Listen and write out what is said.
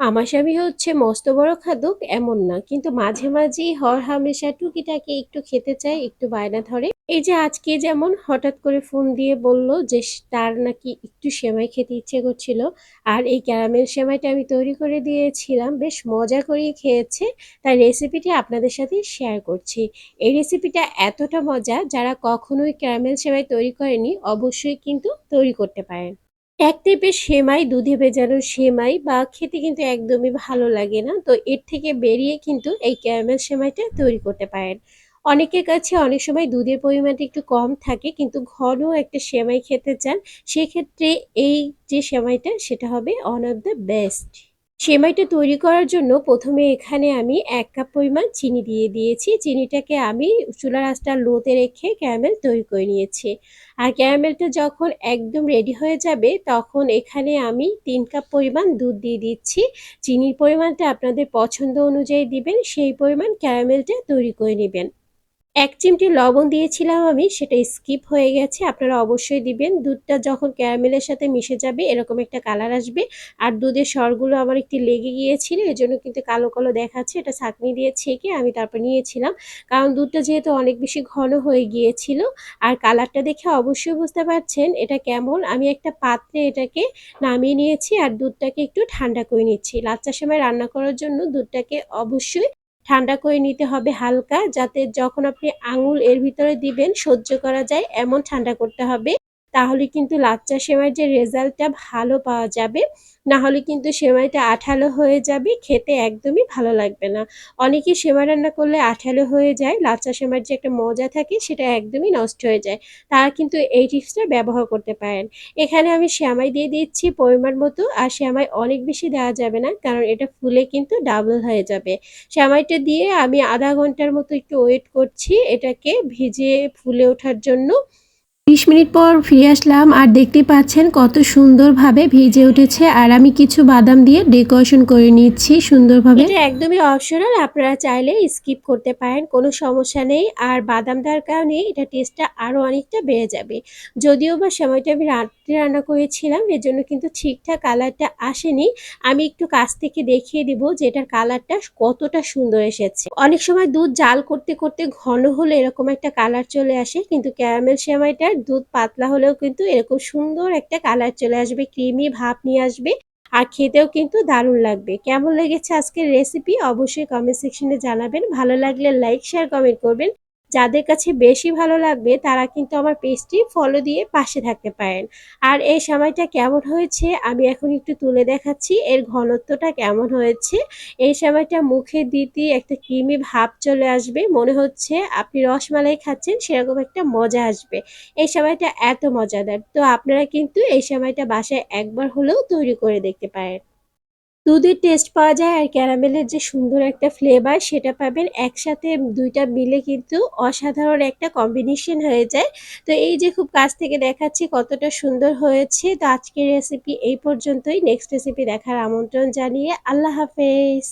আমার স্বামী হচ্ছে মস্ত বড় খাদক, এমন না। কিন্তু মাঝে মাঝেই হরহামেশা টুকিটাকি একটু খেতে চায়, একটু বায়না ধরে। এই যে আজকে যেমন হঠাৎ করে ফোন দিয়ে বলল যে তার নাকি একটু সেমাই খেতে ইচ্ছে করছিল, আর এই ক্যারামেল সেমাইটা আমি তৈরি করে দিয়েছিলাম, বেশ মজা করে খেয়েছে। তার রেসিপিটি আপনাদের সাথে শেয়ার করছি। এই রেসিপিটা এতটা মজা, যারা কখনোই ক্যারামেল সেমাই তৈরি করেনি, অবশ্যই কিন্তু তৈরি করতে পারেন। এক টাইপের সেমাই, দুধে ভেজানো সেমাই বা খেতে কিন্তু একদমই ভালো লাগে না। তো এর থেকে বেরিয়ে কিন্তু এই ক্যারামেল সেমাইটা তৈরি করতে পারেন। অনেকের কাছে অনেক সময় দুধের পরিমাণটা একটু কম থাকে কিন্তু ঘন একটা সেমাই খেতে চান, সেক্ষেত্রে এই যে সেমাইটা সেটা হবে অন অফ দ্য বেস্ট সেমাইটা তৈরি করার জন্য প্রথমে এখানে আমি এক কাপ পরিমাণ চিনি দিয়ে দিয়েছি। চিনিটাকে আমি চুলার আঁচটা লোতে রেখে ক্যারামেল তৈরি করে নিয়েছি। আর ক্যারামেলটা যখন একদম রেডি হয়ে যাবে, তখন এখানে আমি তিন কাপ পরিমাণ দুধ দিয়ে দিচ্ছি। চিনির পরিমাণটা আপনাদের পছন্দ অনুযায়ী দিবেন, সেই পরিমাণ ক্যারামেলটা তৈরি করে নেবেন। এক চিমটি লবণ দিয়েছিলাম আমি, সেটা স্কিপ হয়ে গেছে। আপনারা অবশ্যই দিবেন। দুধটা যখন ক্যারামেলের সাথে মিশে যাবে, এরকম একটা কালার আসবে। আর দুধের স্বরগুলো আমার একটু লেগে গিয়েছিল, এজন্য কিন্তু কালো কালো দেখাচ্ছে। এটা ছাঁকনি দিয়ে ছেঁকে আমি তারপর নিয়েছিলাম। কারণ দুধটা যেহেতু অনেক বেশি ঘন হয়ে গিয়েছিল, আর কালারটা দেখে অবশ্যই বুঝতে পারছেন এটা কেমন। আমি একটা পাত্রে এটাকে নামিয়ে নিয়েছি, আর দুধটাকে একটু ঠান্ডা করে নিচ্ছি। লাচ্চার সময় রান্না করার জন্য দুধটাকে অবশ্যই ঠান্ডা করে নিতে হবে হালকা, যাতে যখন আপনি আঙুল এর ভিতরে দিবেন সহ্য করা যায়, এমন ঠান্ডা করতে হবে। তাহলে কিন্তু লাচ্চা সেমাইয়ের যে রেজাল্টটা ভালো পাওয়া যাবে না হলে কিন্তু সেমাইটা আঠালো হয়ে যাবে, খেতে একদমই ভালো লাগবে না। অনেকে সেমাই রান্না করলে আঠালো হয়ে যায়, লাচ্চা সেমাইয়ের যে একটা মজা থাকে সেটা একদমই নষ্ট হয়ে যায়। তারা কিন্তু এই টিপসটা ব্যবহার করতে পারেন। এখানে আমি সেমাই দিয়ে দিচ্ছি পরিমাণ মতো, আর সেমাই অনেক বেশি দেওয়া যাবে না, কারণ এটা ফুলে কিন্তু ডাবল হয়ে যাবে। সেমাইটা দিয়ে আমি আধা ঘণ্টার মতো একটু ওয়েট করছি, এটাকে ভিজে ফুলে ওঠার জন্য। বিশ মিনিট পর ফিরে আসলাম আর দেখতে পাচ্ছেন কত সুন্দরভাবে ভিজে উঠেছে। আর আমি কিছু বাদাম দিয়ে ডেকোরেশন করে নিচ্ছি সুন্দরভাবে। এটা একদমই অপশনাল, আপনারা চাইলে স্কিপ করতে পারেন, কোনো সমস্যা নেই। আর বাদাম দেওয়ার কারণে এটা টেস্টটা আরও অনেকটা বেড়ে যাবে। যদিও বা সময়টা আমি রাত্রে রান্না করেছিলাম এর জন্য কিন্তু ঠিকঠাক কালারটা আসেনি। আমি একটু কাছ থেকে দেখিয়ে দিব যে এটার কালারটা কতটা সুন্দর এসেছে। অনেক সময় দুধ জাল করতে করতে ঘন হলে এরকম একটা কালার চলে আসে, কিন্তু ক্যারামেল সেমাইটার দুধ পাতলা হলেও কিন্তু এরকম সুন্দর একটা কালার চলে আসবে, ক্রিমি ভাব নিয়ে আসবে আর খেতেও কিন্তু দারুণ লাগবে। কেমন লেগেছে আজকের রেসিপি অবশ্যই কমেন্ট সেকশনে জানাবেন। ভালো লাগলে লাইক শেয়ার কমেন্ট করবেন। যাদের কাছে বেশি ভালো লাগবে, তারা কিন্তু আমার পেজটি ফলো দিয়ে পাশে থাকতে পারেন। আর এই সময়টা কেমন হয়েছে, আমি এখন একটু তুলে দেখাচ্ছি, এর ঘনত্বটা কেমন হয়েছে। এই সময়টা মুখে দিতে একটা ক্রিমি ভাব চলে আসবে, মনে হচ্ছে আপনি রসমালাই খাচ্ছেন, সেরকম একটা মজা আসবে। এই সময়টা এত মজাদার। তো আপনারা কিন্তু এই সময়টা বাসায় একবার হলেও তৈরি করে দেখতে পারেন। দুধের টেস্ট পাওয়া যায় আর ক্যারামেলের যে সুন্দর একটা ফ্লেভার সেটা পাবেন একসাথে দুইটা মিলে কিন্তু অসাধারণ একটা কম্বিনেশন হয়ে যায়। তো এই যে খুব কাছ থেকে দেখাচ্ছি কতটা সুন্দর হয়েছে। তো আজকের রেসিপি এই পর্যন্তই। নেক্সট রেসিপি দেখার আমন্ত্রণ জানিয়ে আল্লাহ হাফেজ।